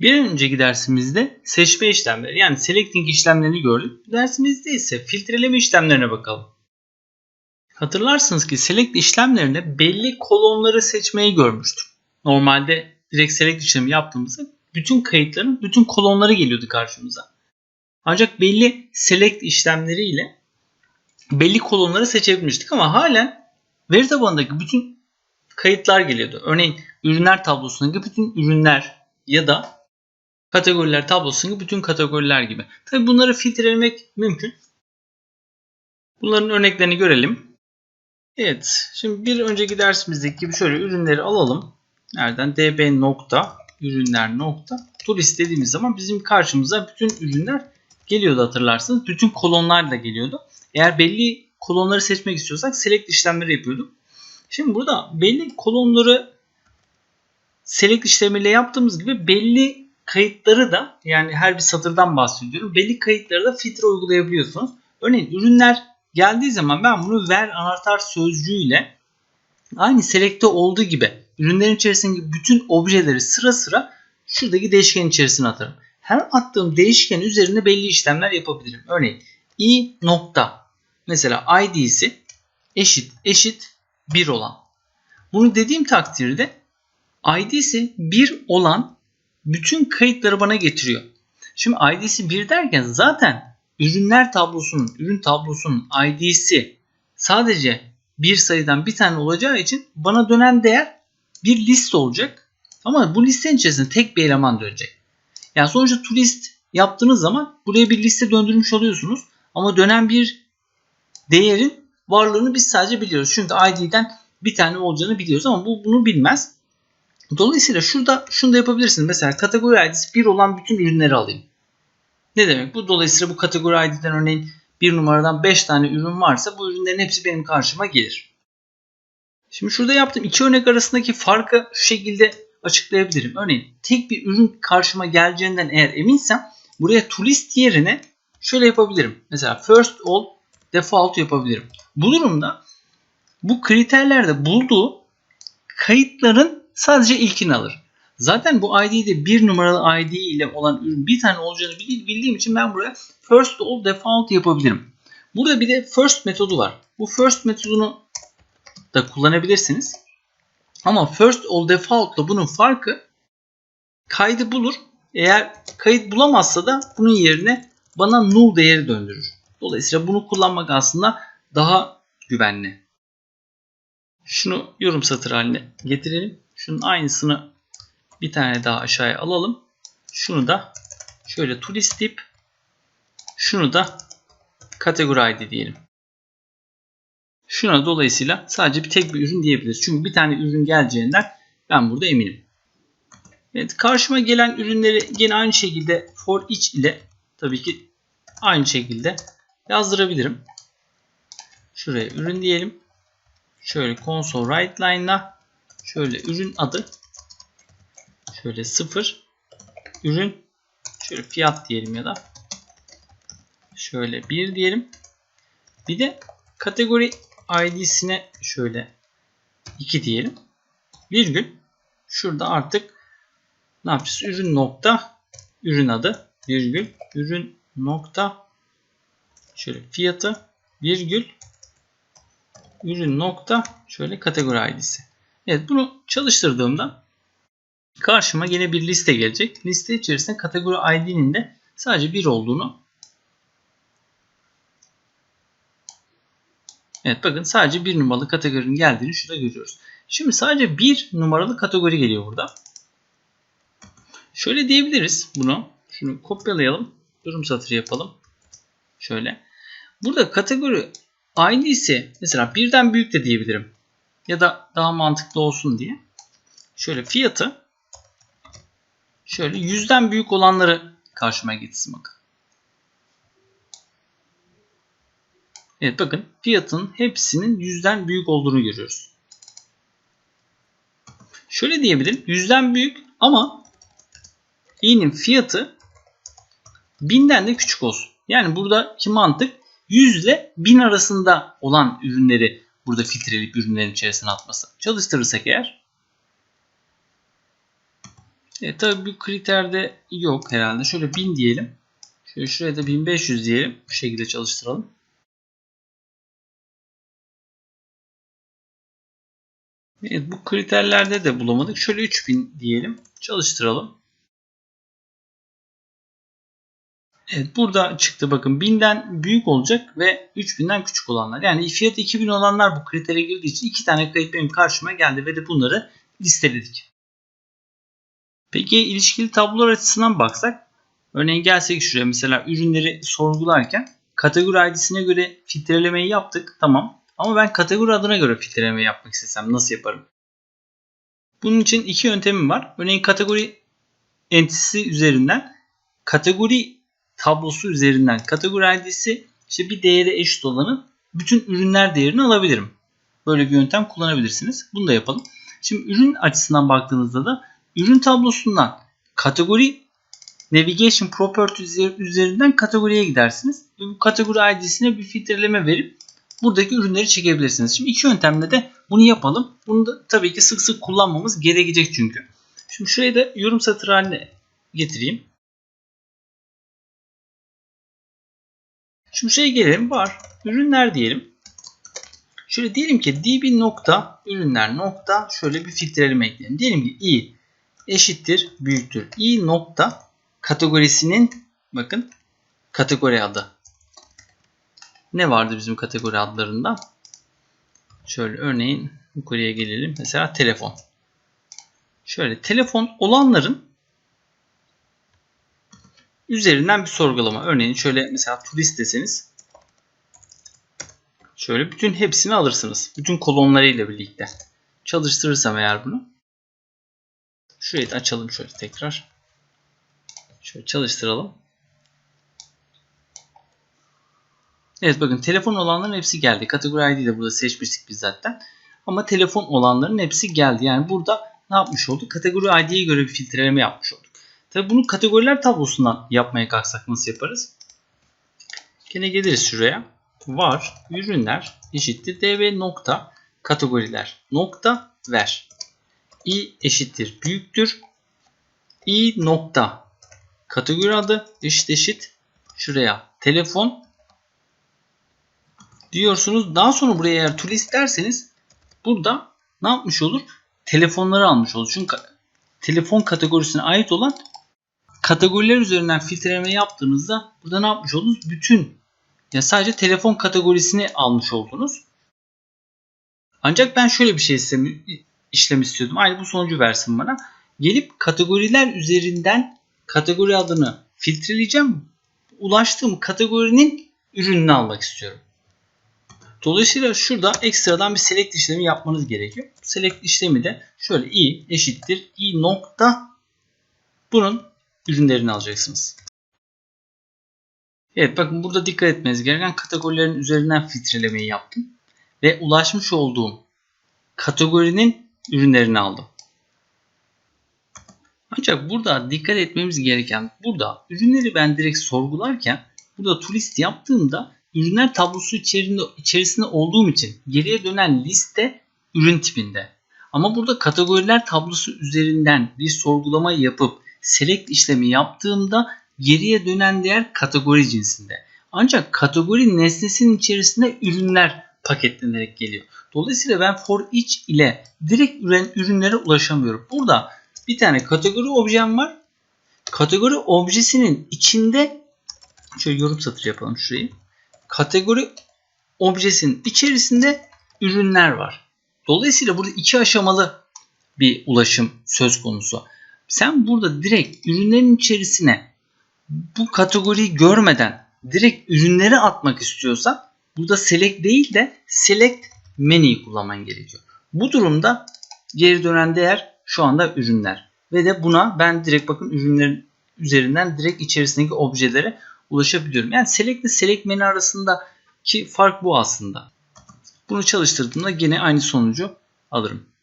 Bir önceki dersimizde seçme işlemleri yani selecting işlemlerini gördük. Dersimizde ise filtreleme işlemlerine bakalım. Hatırlarsınız ki select işlemlerinde belli kolonları seçmeyi görmüştük. Normalde direkt select işlemi yaptığımızda bütün kayıtların bütün kolonları geliyordu karşımıza. Ancak belli select işlemleriyle belli kolonları seçebilmiştik ama halen veri tabanındaki bütün kayıtlar geliyordu. Örneğin ürünler tablosundaki bütün ürünler ya da kategoriler tablosundaki bütün kategoriler gibi. Tabi bunları filtrelemek mümkün. Bunların örneklerini görelim. Evet. Şimdi bir önceki dersimizdeki gibi şöyle ürünleri alalım. Nereden? db nokta ürünler nokta turist dediğimiz zaman bizim karşımıza bütün ürünler geliyordu hatırlarsınız. Bütün kolonlar da geliyordu. Eğer belli kolonları seçmek istiyorsak select işlemleri yapıyorduk. Şimdi burada belli kolonları select işlemiyle yaptığımız gibi belli kayıtları da yani her bir satırdan bahsediyorum. Belli kayıtları da filtre uygulayabiliyorsunuz. Örneğin ürünler geldiği zaman ben bunu ver anahtar sözcüğüyle aynı select'te olduğu gibi ürünlerin içerisindeki bütün objeleri sıra sıra şuradaki değişken içerisine atarım. Her attığım değişken üzerinde belli işlemler yapabilirim. Örneğin i nokta mesela id'si eşit eşit 1 olan. Bunu dediğim takdirde id'si 1 olan bütün kayıtları bana getiriyor. Şimdi id'si 1 derken zaten ürünler tablosunun, ürün tablosunun id'si sadece bir sayıdan bir tane olacağı için bana dönen değer bir liste olacak. Ama bu listenin içerisinde tek bir eleman dönecek. Yani sonuçta turist yaptığınız zaman buraya bir liste döndürmüş oluyorsunuz. Ama dönen bir değerin varlığını biz sadece biliyoruz. Çünkü ID'den bir tane olacağını biliyoruz ama bu bunu bilmez. Dolayısıyla şurada şunu da yapabilirsiniz. Mesela kategori ID'si 1 olan bütün ürünleri alayım. Ne demek bu? Dolayısıyla bu kategori ID'den örneğin bir numaradan 5 tane ürün varsa bu ürünlerin hepsi benim karşıma gelir. Şimdi şurada yaptığım iki örnek arasındaki farkı şu şekilde açıklayabilirim. Örneğin tek bir ürün karşıma geleceğinden eğer eminsem buraya to list yerine şöyle yapabilirim. Mesela first all default yapabilirim. Bu durumda bu kriterlerde bulduğu kayıtların sadece ilkini alır. Zaten bu ID'de bir numaralı ID ile olan ürün bir tane olacağını bildiğim için ben buraya first all default yapabilirim. Burada bir de first metodu var. Bu first metodunu da kullanabilirsiniz. Ama first all default ile bunun farkı kaydı bulur. Eğer kayıt bulamazsa da bunun yerine bana null değeri döndürür. Dolayısıyla bunu kullanmak aslında daha güvenli. Şunu yorum satır haline getirelim. Şunun aynısını bir tane daha aşağıya alalım. Şunu da şöyle turist tip şunu da kategori ID diyelim. Şuna dolayısıyla sadece bir tek bir ürün diyebiliriz. Çünkü bir tane ürün geleceğinden ben burada eminim. Evet karşıma gelen ürünleri yine aynı şekilde for each ile tabii ki aynı şekilde yazdırabilirim. Şuraya ürün diyelim. Şöyle console write line'la şöyle ürün adı şöyle 0 ürün şöyle fiyat diyelim ya da şöyle 1 diyelim. Bir de kategori id'sine şöyle 2 diyelim. Virgül şurada artık ne yapacağız? Ürün nokta ürün adı virgül ürün nokta şöyle fiyatı virgül ürün nokta şöyle kategori id'si. Evet bunu çalıştırdığımda karşıma yine bir liste gelecek. Liste içerisinde kategori id'nin de sadece bir olduğunu Evet bakın sadece bir numaralı kategorinin geldiğini şurada görüyoruz. Şimdi sadece bir numaralı kategori geliyor burada. Şöyle diyebiliriz bunu. Şunu kopyalayalım. Durum satırı yapalım. Şöyle. Burada kategori ID ise mesela birden büyük de diyebilirim. Ya da daha mantıklı olsun diye. Şöyle fiyatı şöyle yüzden büyük olanları karşıma getirsin bakın. Evet bakın fiyatın hepsinin yüzden büyük olduğunu görüyoruz. Şöyle diyebilirim. Yüzden büyük ama i'nin fiyatı binden de küçük olsun. Yani buradaki mantık 100 ile 1000 arasında olan ürünleri burada filtreleyip ürünlerin içerisine atması. Çalıştırırsak eğer Evet tabi bu kriterde yok herhalde. Şöyle 1000 diyelim. Şöyle şuraya da 1500 diyelim. Bu şekilde çalıştıralım. Evet bu kriterlerde de bulamadık. Şöyle 3000 diyelim. Çalıştıralım. Evet burada çıktı bakın 1000'den büyük olacak ve 3000'den küçük olanlar. Yani fiyat 2000 olanlar bu kritere girdiği için iki tane kayıt benim karşıma geldi ve de bunları listeledik. Peki ilişkili tablolar açısından baksak örneğin gelsek şuraya mesela ürünleri sorgularken kategori ID'sine göre filtrelemeyi yaptık tamam ama ben kategori adına göre filtreleme yapmak istesem nasıl yaparım? Bunun için iki yöntemim var. Örneğin kategori entisi üzerinden kategori tablosu üzerinden kategori ID'si işte bir değere eşit olanın bütün ürünler değerini alabilirim. Böyle bir yöntem kullanabilirsiniz. Bunu da yapalım. Şimdi ürün açısından baktığınızda da ürün tablosundan kategori navigation properties üzerinden kategoriye gidersiniz. Ve bu kategori ID'sine bir filtreleme verip buradaki ürünleri çekebilirsiniz. Şimdi iki yöntemle de bunu yapalım. Bunu da tabii ki sık sık kullanmamız gerekecek çünkü. Şimdi şurayı da yorum satır haline getireyim. Şimdi şey gelelim var. Ürünler diyelim. Şöyle diyelim ki db nokta ürünler nokta şöyle bir filtreleme ekleyelim. Diyelim ki i eşittir büyüktür. i nokta kategorisinin bakın kategori adı. Ne vardı bizim kategori adlarında? Şöyle örneğin yukarıya gelelim. Mesela telefon. Şöyle telefon olanların üzerinden bir sorgulama. Örneğin şöyle mesela turist deseniz şöyle bütün hepsini alırsınız. Bütün kolonlarıyla birlikte. Çalıştırırsam eğer bunu. Şurayı da açalım şöyle tekrar. Şöyle çalıştıralım. Evet bakın telefon olanların hepsi geldi. Kategori ID de burada seçmiştik biz zaten. Ama telefon olanların hepsi geldi. Yani burada ne yapmış olduk? Kategori ID'ye göre bir filtreleme yapmış olduk. Tabi bunu kategoriler tablosundan yapmaya kalksak nasıl yaparız? Yine geliriz şuraya. Var ürünler eşittir dv nokta kategoriler nokta ver. i eşittir büyüktür. i nokta kategori adı eşit eşit şuraya telefon diyorsunuz. Daha sonra buraya eğer tool isterseniz burada ne yapmış olur? Telefonları almış olur. Çünkü telefon kategorisine ait olan kategoriler üzerinden filtreleme yaptığınızda burada ne yapmış oldunuz? Bütün ya sadece telefon kategorisini almış oldunuz. Ancak ben şöyle bir şey işlem istiyordum. Aynı bu sonucu versin bana. Gelip kategoriler üzerinden kategori adını filtreleyeceğim. Ulaştığım kategorinin ürününü almak istiyorum. Dolayısıyla şurada ekstradan bir select işlemi yapmanız gerekiyor. Select işlemi de şöyle i eşittir i nokta bunun ürünlerini alacaksınız. Evet bakın burada dikkat etmeniz gereken kategorilerin üzerinden filtrelemeyi yaptım. Ve ulaşmış olduğum kategorinin ürünlerini aldım. Ancak burada dikkat etmemiz gereken burada ürünleri ben direkt sorgularken burada turist yaptığımda ürünler tablosu içerisinde, içerisinde olduğum için geriye dönen liste ürün tipinde. Ama burada kategoriler tablosu üzerinden bir sorgulama yapıp select işlemi yaptığımda geriye dönen değer kategori cinsinde. Ancak kategori nesnesinin içerisinde ürünler paketlenerek geliyor. Dolayısıyla ben for each ile direkt ürün, ürünlere ulaşamıyorum. Burada bir tane kategori objem var. Kategori objesinin içinde şöyle yorum satır yapalım şurayı. Kategori objesinin içerisinde ürünler var. Dolayısıyla burada iki aşamalı bir ulaşım söz konusu. Sen burada direkt ürünlerin içerisine bu kategoriyi görmeden direkt ürünleri atmak istiyorsan burada select değil de select menüyü kullanman gerekiyor. Bu durumda geri dönen değer şu anda ürünler. Ve de buna ben direkt bakın ürünlerin üzerinden direkt içerisindeki objelere ulaşabiliyorum. Yani select ile select menü arasındaki fark bu aslında. Bunu çalıştırdığımda yine aynı sonucu alırım.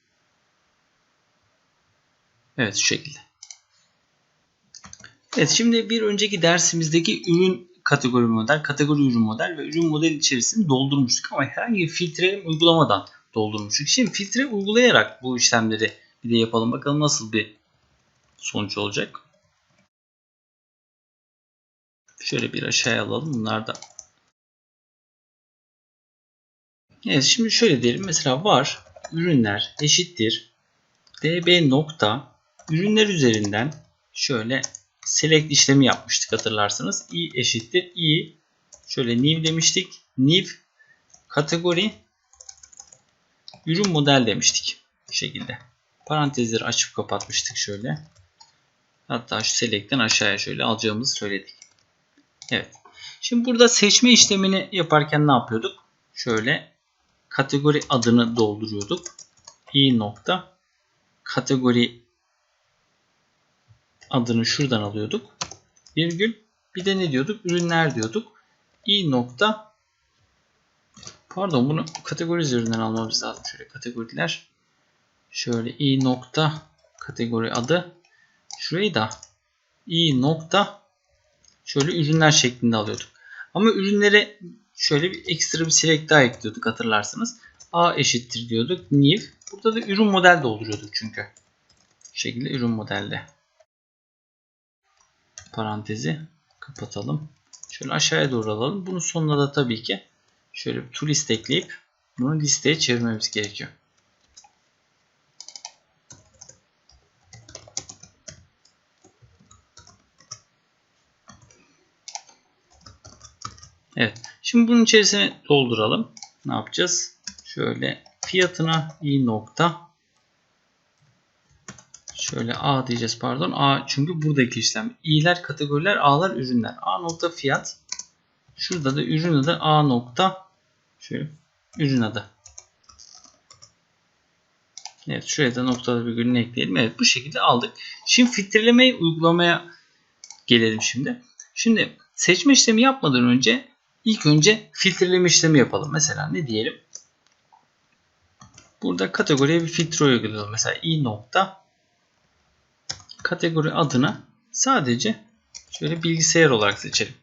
Evet şu şekilde. Evet şimdi bir önceki dersimizdeki ürün kategori model, kategori ürün model ve ürün model içerisini doldurmuştuk ama herhangi bir filtre uygulamadan doldurmuştuk. Şimdi filtre uygulayarak bu işlemleri bir de yapalım bakalım nasıl bir sonuç olacak. Şöyle bir aşağıya alalım. Bunlar da Evet şimdi şöyle diyelim. Mesela var ürünler eşittir db nokta ürünler üzerinden şöyle select işlemi yapmıştık hatırlarsınız. i eşittir i şöyle new demiştik. New kategori ürün model demiştik. Bu şekilde. Parantezleri açıp kapatmıştık şöyle. Hatta şu select'ten aşağıya şöyle alacağımızı söyledik. Evet. Şimdi burada seçme işlemini yaparken ne yapıyorduk? Şöyle kategori adını dolduruyorduk. i nokta kategori adını şuradan alıyorduk. Virgül bir de ne diyorduk? Ürünler diyorduk. i nokta pardon bunu kategori üzerinden almamız lazım. Şöyle kategoriler şöyle i nokta kategori adı şurayı da i nokta şöyle ürünler şeklinde alıyorduk. Ama ürünlere şöyle bir ekstra bir select daha ekliyorduk hatırlarsınız. A eşittir diyorduk. New. Burada da ürün model dolduruyorduk çünkü. Bu şekilde ürün modelde. Parantezi kapatalım. Şöyle aşağıya doğru alalım. Bunun sonuna da tabii ki şöyle bir to list ekleyip bunu listeye çevirmemiz gerekiyor. Evet. Şimdi bunun içerisine dolduralım. Ne yapacağız? Şöyle fiyatına i nokta şöyle a diyeceğiz pardon. A çünkü buradaki işlem. i'ler kategoriler, a'lar ürünler. A nokta fiyat. Şurada da ürün adı a nokta şöyle ürün adı. Evet şuraya da noktalı virgülünü ekleyelim. Evet bu şekilde aldık. Şimdi filtrelemeyi uygulamaya gelelim şimdi. Şimdi seçme işlemi yapmadan önce İlk önce filtreleme işlemi yapalım. Mesela ne diyelim? Burada kategoriye bir filtre uygulayalım. Mesela i nokta kategori adını sadece şöyle bilgisayar olarak seçelim.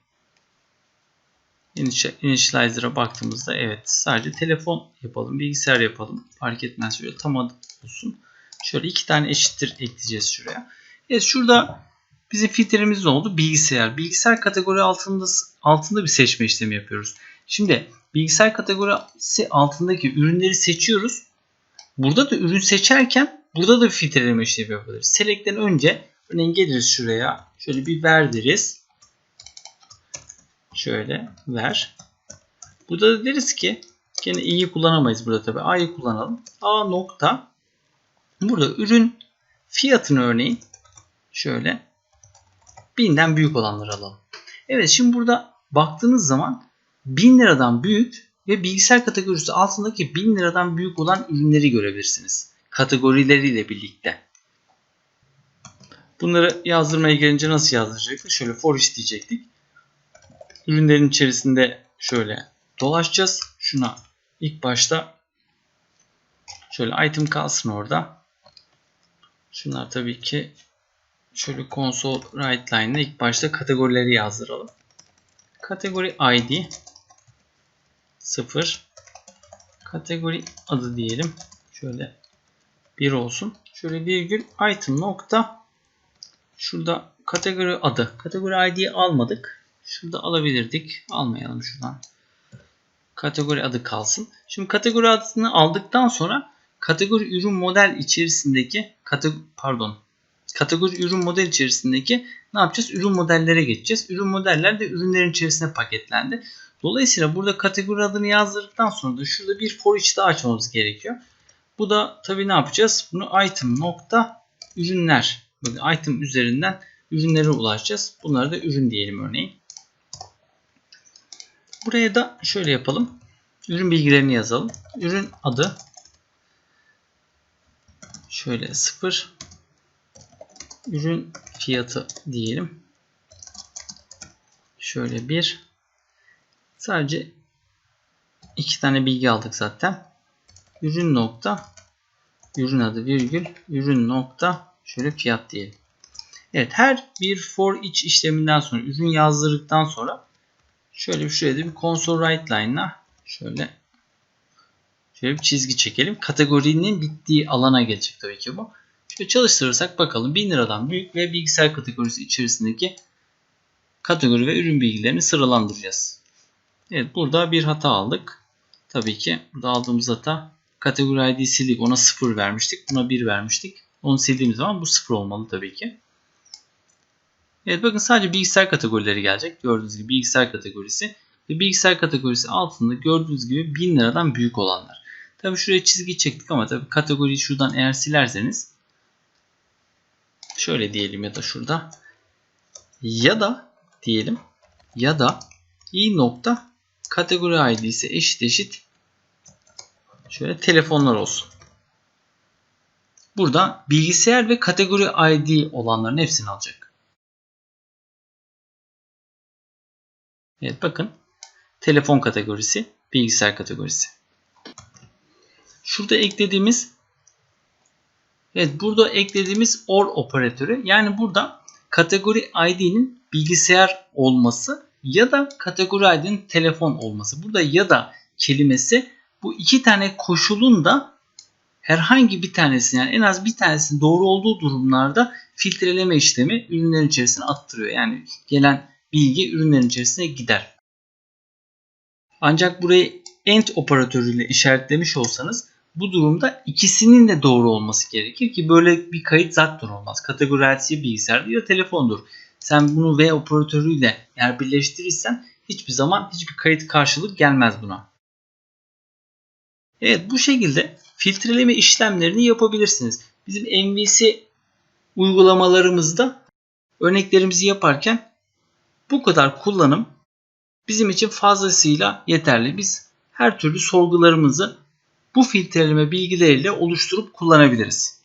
Initializer'a baktığımızda evet sadece telefon yapalım, bilgisayar yapalım. Fark etmez şöyle tam adı olsun. Şöyle iki tane eşittir ekleyeceğiz şuraya. Evet şurada Bizim filtremiz ne oldu? Bilgisayar. Bilgisayar kategori altında, altında bir seçme işlemi yapıyoruz. Şimdi bilgisayar kategorisi altındaki ürünleri seçiyoruz. Burada da ürün seçerken burada da bir filtreleme işlemi yapabiliriz. Select'ten önce örneğin geliriz şuraya. Şöyle bir ver deriz. Şöyle ver. Burada da deriz ki gene i'yi kullanamayız burada tabi. A'yı kullanalım. A nokta burada ürün fiyatını örneğin şöyle 1000'den büyük olanları alalım. Evet şimdi burada baktığınız zaman 1000 liradan büyük ve bilgisayar kategorisi altındaki 1000 liradan büyük olan ürünleri görebilirsiniz. Kategorileriyle birlikte. Bunları yazdırmaya gelince nasıl yazdıracaktık? Şöyle for each diyecektik. Ürünlerin içerisinde şöyle dolaşacağız. Şuna ilk başta şöyle item kalsın orada. Şunlar tabii ki şöyle console write line'da ilk başta kategorileri yazdıralım. Kategori ID 0 kategori adı diyelim. Şöyle 1 olsun. Şöyle virgül item nokta şurada kategori adı. Kategori ID'yi almadık. Şurada alabilirdik. Almayalım şuradan. Kategori adı kalsın. Şimdi kategori adını aldıktan sonra kategori ürün model içerisindeki kategori pardon kategori ürün model içerisindeki ne yapacağız? Ürün modellere geçeceğiz. Ürün modeller de ürünlerin içerisine paketlendi. Dolayısıyla burada kategori adını yazdırdıktan sonra da şurada bir for each daha açmamız gerekiyor. Bu da tabii ne yapacağız? Bunu item nokta ürünler. Böyle item üzerinden ürünlere ulaşacağız. Bunlara da ürün diyelim örneğin. Buraya da şöyle yapalım. Ürün bilgilerini yazalım. Ürün adı şöyle 0 ürün fiyatı diyelim. Şöyle bir sadece iki tane bilgi aldık zaten. Ürün nokta ürün adı virgül ürün nokta şöyle fiyat diyelim. Evet her bir for each işleminden sonra ürün yazdırdıktan sonra şöyle bir şuraya bir console write line'la şöyle şöyle bir çizgi çekelim. Kategorinin bittiği alana gelecek tabii ki bu. Şöyle çalıştırırsak bakalım 1000 liradan büyük ve bilgisayar kategorisi içerisindeki kategori ve ürün bilgilerini sıralandıracağız. Evet burada bir hata aldık. Tabii ki burada aldığımız hata kategori ID sildik. Ona 0 vermiştik. Buna 1 vermiştik. Onu sildiğimiz zaman bu 0 olmalı tabii ki. Evet bakın sadece bilgisayar kategorileri gelecek. Gördüğünüz gibi bilgisayar kategorisi. Ve bilgisayar kategorisi altında gördüğünüz gibi 1000 liradan büyük olanlar. Tabii şuraya çizgi çektik ama tabii kategoriyi şuradan eğer silerseniz şöyle diyelim ya da şurada ya da diyelim ya da i nokta kategori id ise eşit eşit şöyle telefonlar olsun. Burada bilgisayar ve kategori id olanların hepsini alacak. Evet bakın telefon kategorisi, bilgisayar kategorisi. Şurada eklediğimiz Evet burada eklediğimiz OR operatörü yani burada kategori ID'nin bilgisayar olması ya da kategori ID'nin telefon olması. Burada ya da kelimesi bu iki tane koşulun da herhangi bir tanesini yani en az bir tanesinin doğru olduğu durumlarda filtreleme işlemi ürünlerin içerisine attırıyor. Yani gelen bilgi ürünlerin içerisine gider. Ancak burayı AND operatörüyle işaretlemiş olsanız bu durumda ikisinin de doğru olması gerekir ki böyle bir kayıt zaten olmaz. Kategorisi bilgisayardır ya telefondur. Sen bunu V operatörüyle eğer birleştirirsen hiçbir zaman hiçbir kayıt karşılık gelmez buna. Evet bu şekilde filtreleme işlemlerini yapabilirsiniz. Bizim MVC uygulamalarımızda örneklerimizi yaparken bu kadar kullanım bizim için fazlasıyla yeterli. Biz her türlü sorgularımızı bu filtreleme bilgileriyle oluşturup kullanabiliriz.